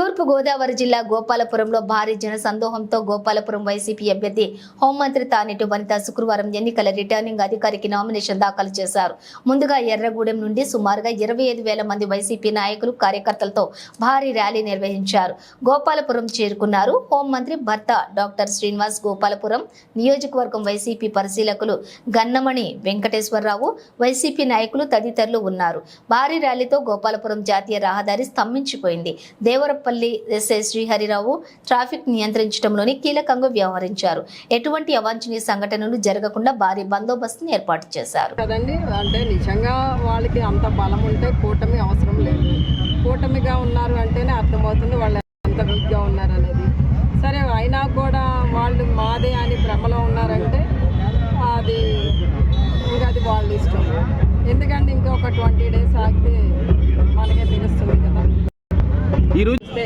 తూర్పుగోదావరి జిల్లా గోపాలపురంలో భారీ జన సందోహంతో గోపాలపురం వైసీపీ అభ్యర్థి హోంమంత్రి తానేటి వనిత శుక్రవారం ఎన్నికల రిటర్నింగ్ అధికారికి నామినేషన్ దాఖలు చేశారు. ముందుగా ఎర్రగూడెం నుండి సుమారుగా ఇరవై ఐదు వేల మంది వైసీపీ నాయకులు కార్యకర్తలతో భారీ ర్యాలీ నిర్వహించారు. గోపాలపురం చేరుకున్నారు హోంమంత్రి భర్త డాక్టర్ శ్రీనివాస్ గోపాలపురం నియోజకవర్గం వైసీపీ పరిశీలకులు గన్నమణి వెంకటేశ్వరరావు వైసీపీ నాయకులు తదితరులు ఉన్నారు. భారీ ర్యాలీతో గోపాలపురం జాతీయ రహదారి స్తంభించిపోయింది. దేవరపల్లి ఎస్ఐ శ్రీహరిరావు ట్రాఫిక్ నియంత్రించడంలోని కీలకంగా వ్యవహరించారు. ఎటువంటి అవాంఛనీయ సంఘటనలు జరగకుండా భారీ బందోబస్తును ఏర్పాటు చేశారు. కదండి అంటే నిజంగా వాళ్ళకి అంత బలం ఉంటే కూటమి అవసరం లేదు. కూటమిగా ఉన్నారు అంటేనే అర్థమవుతుంది వాళ్ళు ఎంత వీక్గా ఉన్నారు అనేది సరే అయినా కూడా వాళ్ళు మాదే అని భ్రమలో ఉన్నారంటే అది ఇంకా అది వాళ్ళ ఇష్టం. ఎందుకంటే ఇంకొక ట్వంటీ డేస్ ఆగితే మనకే తెలుస్తుంది. చూస్తే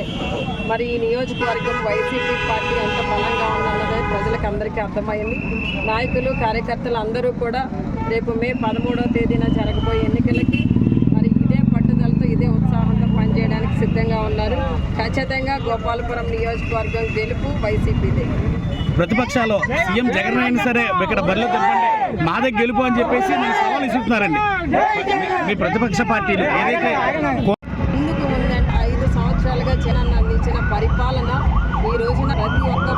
మరి ఈ నియోజకవర్గం వైసీపీ పార్టీ ఎంత బలంగా ఉన్నదనేది ప్రజలకు అందరికీ అర్థమైంది నాయకులు కార్యకర్తలు అందరూ కూడా రేపు మే పదమూడవ తేదీన జరగబోయే ఎన్నికలకి మరి ఇదే పట్టుదలతో ఇదే ఉత్సాహంతో పనిచేయడానికి సిద్ధంగా ఉన్నారు. ఖచ్చితంగా గోపాలపురం నియోజకవర్గం గెలుపు వైసీపీదే. ప్రతిపక్షాలు సీఎం జగన్ అయినా సరే ఇక్కడ బరిలో తిప్పండి. మాదే గెలుపు అని చెప్పేసి సవాల్ ఇస్తున్నారండి మీ ప్రతిపక్ష పార్టీలు ఏదైతే కో- జనాన్ని అందించిన పరిపాలన ఈ రోజున ప్రతి ఒక్క